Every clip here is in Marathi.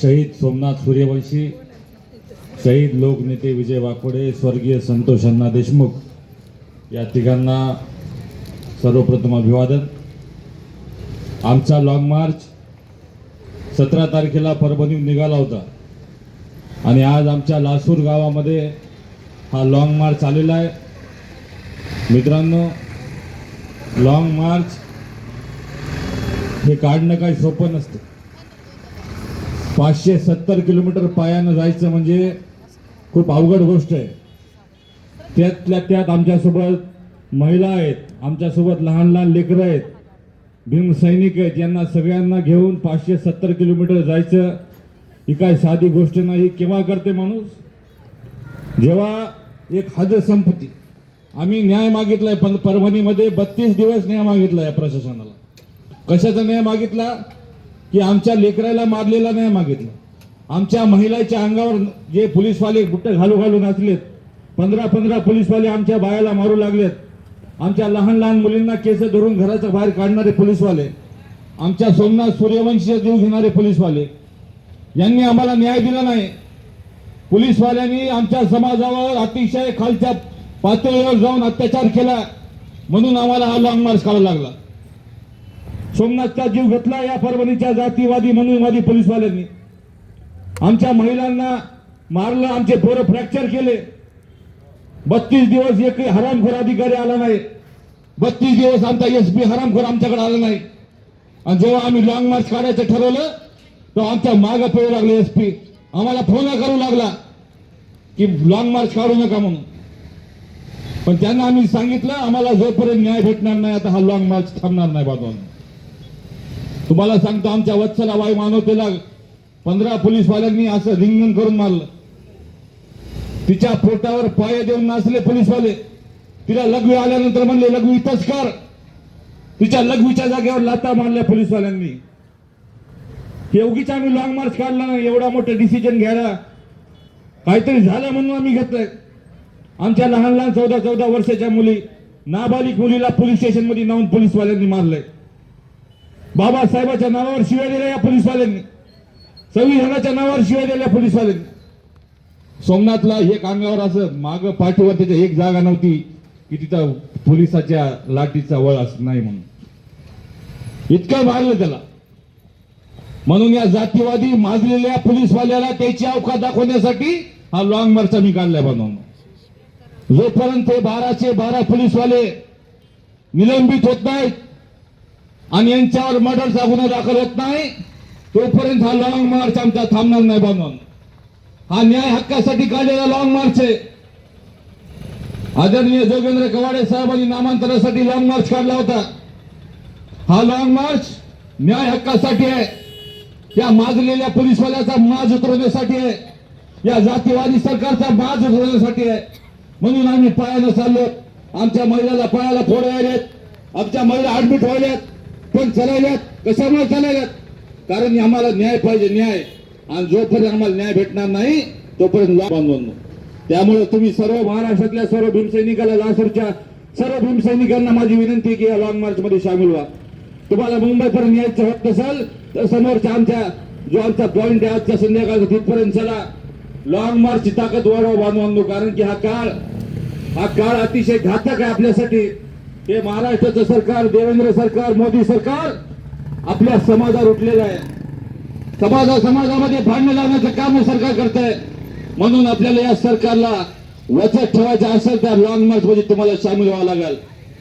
शहीद सोमनाथ सूर्यवंशी शहीद लोकनेते विजय वाकोडे स्वर्गीय संतोष अण्णा देशमुख या तिघांना सर्वप्रथम अभिवादन. आमचा लॉंग मार्च सतरा तारखेला परभणीहून निघाला होता. आणि आज आमच्या लासूर गावामध्ये हा लॉंग मार्च आलेला आहे. मित्रांनो लॉंग मार्च हे काढणं काही सोपं नसतं. पाचशे सत्तर किलोमीटर पायानं जायचं म्हणजे खूप अवघड गोष्ट आहे. त्यातल्या त्यात आमच्यासोबत महिला आहेत आमच्यासोबत लहान लहान लेकरं आहेत भीम सैनिक आहेत यांना सगळ्यांना घेऊन पाचशे सत्तर किलोमीटर जायचं ही काय साधी गोष्ट नाही केव्हा करते माणूस? जेव्हा एक हद संपती आम्ही न्याय मागितलाय पण परभणीमध्ये बत्तीस दिवस न्याय मागितलाय प्रशासनाला. कशाचा न्याय मागितला? की आमच्या लेकराला मारलेला न्याय मागितला. आमच्या महिलाच्या अंगावर जे पोलीसवाले गुट्टे घालू घालून नाचलेत पंधरा पंधरा पोलीसवाले आमच्या बायाला मारू लागलेत आमच्या लहान लहान मुलींना केस धरून घराच्या बाहेर काढणारे पोलीसवाले आमच्या सोमनाथ सूर्यवंशीचा जीव घेणारे पोलीसवाले यांनी आम्हाला न्याय दिला नाही. पोलीसवाल्यांनी आमच्या समाजावर अतिशय खालच्या पातळीवर जाऊन अत्याचार केला म्हणून आम्हाला हा लॉंग मार्च करावा लागला. सोमनाथचा जीव घेतला या परभणीच्या जातीवादी मनुवादी पोलीसवाल्यांनी. आमच्या महिलांना मारलं आमचे पोरं फ्रॅक्चर केले. बत्तीस दिवस एक हरामखोर अधिकारी आला नाही. बत्तीस दिवस आमचा एस पी हरामखोर आमच्याकडे आला नाही. आणि जेव्हा आम्ही लॉंग मार्च काढायचं ठरवलं तेव्हा आमच्या मागं पळू लागले एस पी आम्हाला फोन करू लागला की लॉंग मार्च काढू नका म्हणून. पण त्यांना आम्ही सांगितलं आम्हाला जोपर्यंत न्याय भेटणार नाही आता हा लॉंग मार्च थांबणार नाही बाजून तुम्हाला सांगतो आमच्या वत्सलाबाई मानवतेला पंधरा पोलीसवाल्यांनी असं रिंगण करून मारलं. तिच्या पोटावर पाय देऊन नाचले पोलीसवाले. तिला लघवी आल्यानंतर म्हणले लघवी इथंच कर. तिच्या लघवीच्या जागेवर लाता मारल्या पोलीसवाल्यांनी. एवढीच आम्ही लॉंग मार्च काढला नाही एवढा मोठं डिसिजन घ्यायला. काहीतरी झालं म्हणून आम्ही घेतलंय. आमच्या लहान लहान चौदा चौदा वर्षाच्या मुली नाबालिक मुलीला पोलीस स्टेशनमध्ये नेऊन पोलीसवाल्यांनी मारलंय. बाबासाहेबाच्या नावावर शिव्या दिल्या या पोलीसवाल्यांनी. संविधानाच्या नावावर शिव्या दिल्या पोलीसवाल्यांनी. सोमनाथला एक अंगावर असं माग पाठीवर त्याच्या एक जागा नव्हती की तिथं पोलिसाच्या लाठीचा वळ असं नाही म्हणून. इतकं मारलं त्याला. म्हणून या जातीवादी माजलेल्या पोलीसवाल्याला त्याची अवकाश दाखवण्यासाठी हा लॉंग मार्च मी काढलाय बनवून जोपर्यंत ते बाराचे बारा पोलीसवाले निलंबित होत नाहीत आणि यांच्यावर मर्डरचा गुन्हा दाखल होत नाही तोपर्यंत हा लॉंग मार्च आमचा थांबणार नाही बनवून हा न्याय हक्कासाठी काढलेला लॉंग मार्च आहे. आदरणीय जोगेंद्र कवाडे साहेबांनी नामांतरासाठी लॉंग मार्च काढला होता. हा लॉंग मार्च न्याय हक्कासाठी आहे. या माजलेल्या पोलीसवाल्याचा माज उतरवण्यासाठी आहे. या जातीवादी सरकारचा माज उतरवण्यासाठी आहे. म्हणून आम्ही पायानं चाललो. आमच्या महिलाला पायाला फोड व्हायलेत आमच्या महिला ऍडमिट व्हायल्यात पण चालवल्यात कशामुळे चालवल्यात? कारण आम्हाला न्याय पाहिजे न्याय. आणि जोपर्यंत आम्हाला न्याय भेटणार नाही तोपर्यंत ला त्यामुळे तुम्ही सर्व महाराष्ट्रातल्या सर्व भीमसैनिकाला लासूरच्या सर्व भीमसैनिकांना माझी विनंती की या लॉंग मार्च मध्ये सामील व्हा. तुम्हाला मुंबईपर्यंत यायचं होत नसेल तर समोरच्या आमच्या जो आमचा पॉईंट आहे आजच्या संध्याकाळचा तिथपर्यंत चला. लॉंग मार्चची ताकद वाढवा बांधवांनो कारण की हा काळ हा काळ अतिशय घातक आहे आपल्यासाठी. हे महाराष्ट्राचं सरकार देवेंद्र सरकार मोदी सरकार आपल्या समाजावर उठलेलं आहे. समाजा समाजामध्ये भांडण लावण्याचं काम हे सरकार करत आहे म्हणून आपल्याला या सरकारला वचत ठेवायचं असेल तर लॉंग मार्च मध्ये तुम्हाला सामील व्हावं लागेल.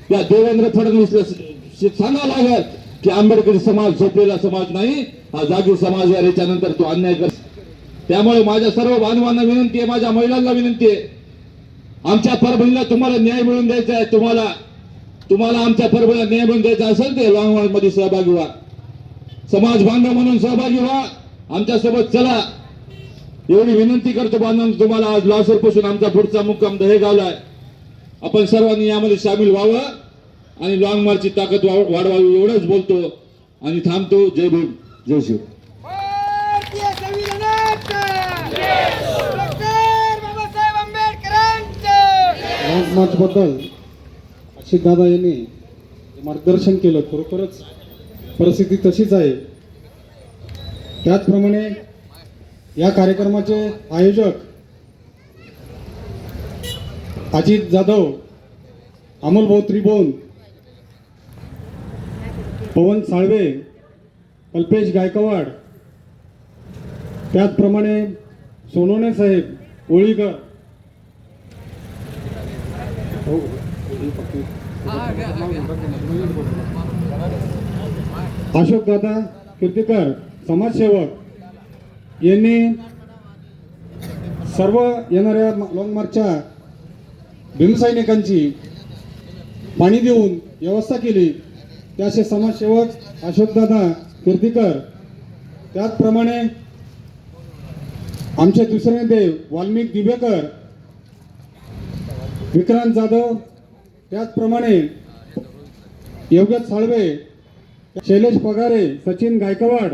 त्या देवेंद्र फडणवीसला सांगावं लागेल की आंबेडकरी समाज झोपलेला समाज नाही हा जागी समाज आहे याच्यानंतर तो अन्याय कर त्यामुळे माझ्या सर्व बांधवांना विनंती आहे माझ्या महिलांना विनंती आहे. आमच्या परभणीला तुम्हाला न्याय मिळवून द्यायचा आहे तुम्हाला तुम्हाला आमच्या परभणीला न्याय मिळवून द्यायचा असेल ते लॉंग मार्च मध्ये सहभागी व्हा. समाज बांधव म्हणून सहभागी व्हा. आमच्यासोबत चला. एवढी विनंती करतो बांधव तुम्हाला आज लासूरपासून आमचा पुढचा मुक्काम दहेगावला आहे. आपण सर्वांनी यामध्ये सामील व्हावं आणि लॉंग मार्चची ताकद वा- वाढवावी एवढंच बोलतो आणि थांबतो. जय भीम. जय शिव. भारतीय संविधानाचा डॉक्टर दादा यांनी मार्गदर्शन केलं खरोखरच परिस्थिती तशीच आहे. त्याचप्रमाणे या कार्यक्रमाचे आयोजक अजित जाधव अमोलभाऊ त्रिभुवन पवन साळवे अल्पेश गायकवाड त्याचप्रमाणे सोनोने साहेब ओळीकर. अशोक दादा कीर्तीकर समाजसेवक यांनी सर्व येणाऱ्या लॉंग मार्चच्या भीमसैनिकांची पाणी देऊन व्यवस्था केली. त्याचे समाजसेवक अशोकदादा कीर्तीकर त्याचप्रमाणे आमचे दुसरे नेते वाल्मिक दिवेकर विक्रांत जाधव त्याचप्रमाणे योगेश साळवे शैलेश पगारे सचिन गायकवाड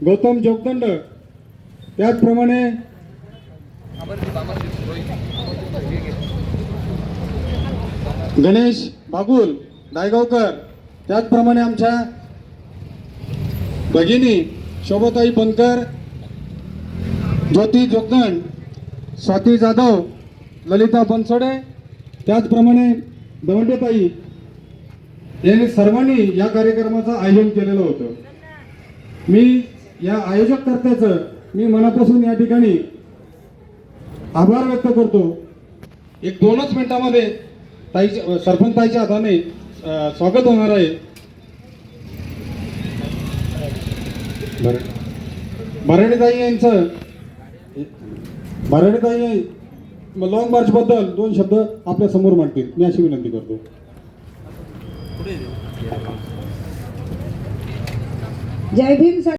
गौतम जोगदंड त्याचप्रमाणे गणेश बागुल दायगावकर त्याचप्रमाणे आमच्या भगिनी शोभाताई बनकर ज्योती जोगदंड स्वाती जाधव ललिता बनसोडे त्याचप्रमाणे दवंडेताई यांनी सर्वांनी या कार्यक्रमाचं आयोजन केलेलं होतं. मी या आयोजक कर्त्याचं मी मनापासून या ठिकाणी आभार व्यक्त करतो. एक दोनच मिनिटामध्ये ताईच्या सरपंच ताईच्या हाताने स्वागत होणार आहे. भरणीताई यांचं भरणीताई लॉंग मार्च बद्दल दोन शब्द आपल्यासमोर मांडतील. मी अशी विनंती करतो. जय भीम